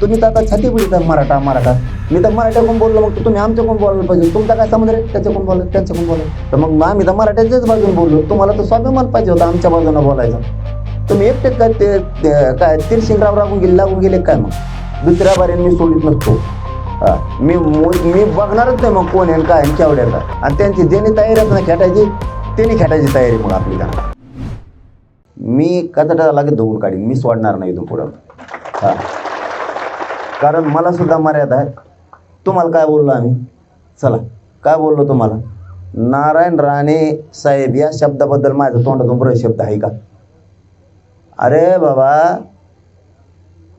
तुम्ही तर आता छाती पिढीचा मराठा मराठा. मी तर मराठ्याकडून बोललो मग तुम्ही आमच्या कोण बोलायला पाहिजे. तुमचा काय समज रे? त्याच्याकडून बोला त्यांच्याकडून बोला. तर मग आम्ही तर मराठ्याच्याच बाजून बोललो. तुम्हाला तर स्वाभिमान पाहिजे होता आमच्या बाजूने बोलायचं. तुम्ही एकटेच काय ते काय तिरशिंगराव राहून गेले लागून गेले काय मग? दुसऱ्या बारीने मी सोडित नसतो. मी मी बघणारच नाही मग कोण आहे आणि काय आणि केवढ्या काय आणि त्यांची ज्यांनी तयारी आहेत ना खेटायची त्यांनी खेटायची तयारी मग आपली का मी कचरा लागेल धुवून काढीन. मी सोडणार नाही इथून पुढं. हां. कारण मला सुद्धा मर्यादा आहे तुम्हाला काय बोललो आम्ही? चला काय बोललो तुम्हाला? नारायण राणे साहेब या शब्दाबद्दल माझ्या तोंडातून बरं शब्द आहे का? अरे बाबा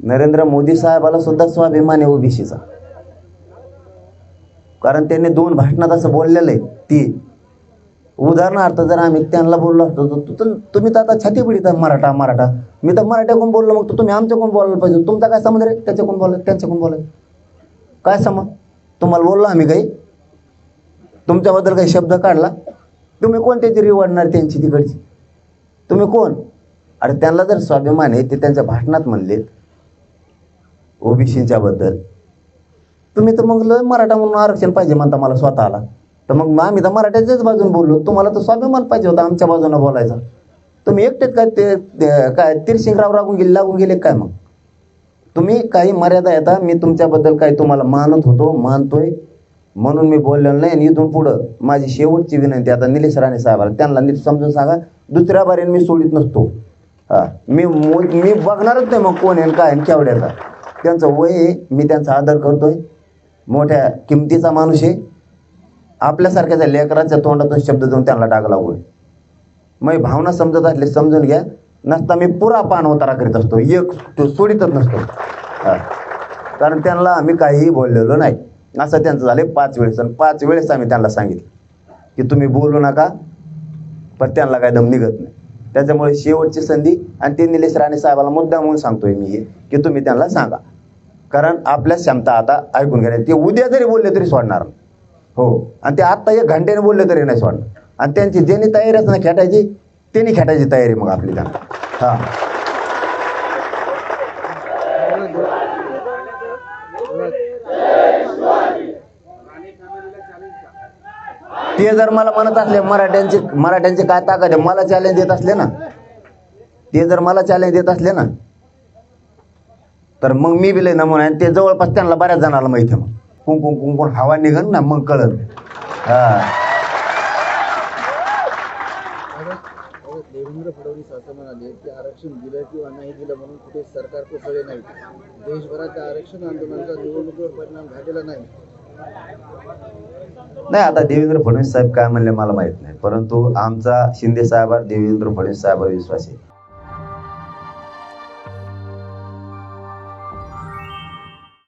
नरेंद्र मोदी साहेबाला सुद्धा स्वाभिमान आहे ओबीसीचा कारण त्यांनी दोन भाषणात असं बोललेलं आहे ती उदाहरणार्थ जर आम्ही त्यांना बोललो असतो तर तर तुम्ही तर आता छाती पिढीत मराठा मराठा. मी तर मराठ्याकडून बोललो मग तर तुम्ही आमच्याकडून बोलायला पाहिजे. तुमचा काय समज रे? त्याच्याकडून बोलाय त्यांच्याकडून बोलाय काय समज तुम्हाला बोललो आम्ही काही. तुमच्याबद्दल काही शब्द काढला? तुम्ही कोणत्याची रिवडणार त्यांची तिकडची? तुम्ही कोण? अरे त्यांना जर स्वाभिमान आहे ते त्यांच्या भाषणात म्हणले ओबीसींच्याबद्दल. तुम्ही तर मग मराठा म्हणून आरक्षण पाहिजे म्हणता मला स्वतःला. तर मग आम्ही तर मराठ्याच्याच बाजून बोललो. तुम्हाला तर स्वाभिमान पाहिजे होता आमच्या बाजूनं बोलायचा. तुम्ही एकटेच काय ते काय तिरशिंगराव लागून गेले लागून गेले काय मग? तुम्ही काही मर्यादा येता मी तुमच्याबद्दल काही तुम्हाला मानत होतो मानतोय. म्हणून मी बोललेलो नाही आणि इथून पुढं माझी शेवटची विनंती आता निलेश राणे साहेबाला त्यांना नीट समजून सांगा दुसऱ्या बारीने मी सोडित नसतो. मी मी बघणारच नाही मग कोण आहे आणि काय आणि केवढ्याचा. त्यांचं वय आहे मी त्यांचा आदर करतोय. मोठ्या किमतीचा माणूस आहे. आपल्यासारख्याच्या लेकराच्या तोंडातून शब्द देऊन त्यांना डाग लागू मग भावना समजत असले समजून घ्या. नसता मी पुरा पान उतारा करीत असतो. एक तो सोडितच नसतो. कारण त्यांना आम्ही काहीही बोललेलो नाही. असं त्यांचं झालं पाच वेळेस. आणि पाच वेळेस आम्ही त्यांना सांगितलं की तुम्ही बोलू नका पण त्यांना काय दम निघत नाही. त्याच्यामुळे शेवटची संधी आणि ते निलेश राणे साहेबाला मुद्दा म्हणून सांगतोय मी हे की तुम्ही त्यांना सांगा. कारण आपल्या क्षमता आता ऐकून घ्या. ते उद्या जरी बोलले तरी सोडणार नाही. हो. आणि ते आत्ता एक घंट्याने बोलले तरी नाही सोडणार आणि त्यांची ज्यांनी तयारी असते ना खेटायची त्यांनी खेटायची तयारी मग आपली त्यांना हां. ते जर मला म्हणत असले मराठ्यांचे मराठ्यांचे काय ताकद आहे? मला चॅलेंज देत असले ना. ते जर मला चॅलेंज देत असले ना तर मग मी बी नमुना आणि ते जवळपास त्यांना बऱ्याच जणाला माहिती आहे मग. कुंकुम कुंकुम हवा निघन ना मग कळत हा. देवेंद्र फडणवीस असं म्हणाले की आरक्षण दिलं किंवा नाही दिलं म्हणून कुठे सरकार कोसळले नाही. देशभराच्या आरक्षण आंदोलनाचा निवडणुकीवर परिणाम झालेला नाही. नाही आता देवेंद्र फडणवीस साहेब काय म्हणले मला माहीत नाही. परंतु आमचा शिंदे साहेबावर देवेंद्र फडणवीस साहेबावर विश्वास आहे.